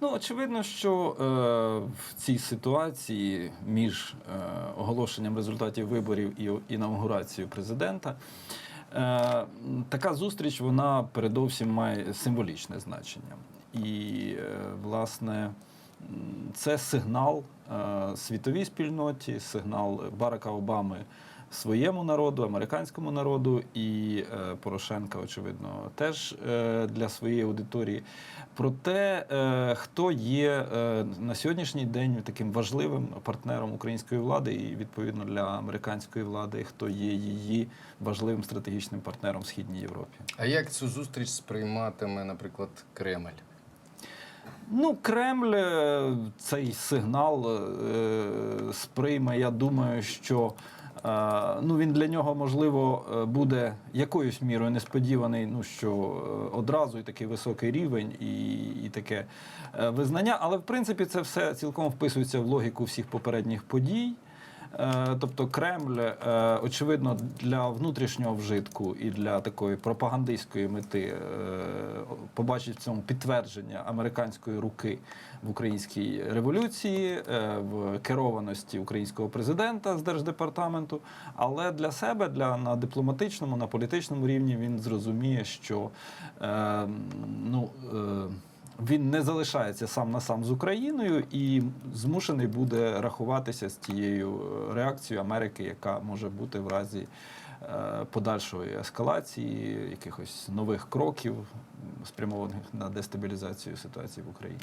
Ну, очевидно, що е, в цій ситуації між е, оголошенням результатів виборів і інаугурацією президента е, така зустріч вона передовсім має символічне значення. І, е, власне, це сигнал е, світовій спільноті, сигнал Барака Обами своєму народу, американському народу, і е, Порошенка, очевидно, теж е, для своєї аудиторії. Про те, е, хто є е, на сьогоднішній день таким важливим партнером української влади, і відповідно для американської влади, хто є її важливим стратегічним партнером в східній Європі. А як цю зустріч сприйматиме, наприклад, Кремль? Ну, Кремль цей сигнал е, сприйме. Я думаю, що ну, він для нього можливо е, буде якоюсь мірою несподіваний, ну що е, одразу і такий високий рівень, і, і таке е, визнання. Але в принципі це все цілком вписується в логіку всіх попередніх подій. Е, Тобто Кремль, е, очевидно, для внутрішнього вжитку і для такої пропагандистської мети е, побачить в цьому підтвердження американської руки в українській революції, в керованості українського президента з держдепартаменту. Але для себе, для на дипломатичному, на політичному рівні, він зрозуміє, що ну. Він не залишається сам на сам з Україною і змушений буде рахуватися з тією е, реакцією Америки, яка може бути в разі е, подальшої ескалації, якихось нових кроків, спрямованих на дестабілізацію ситуації в Україні.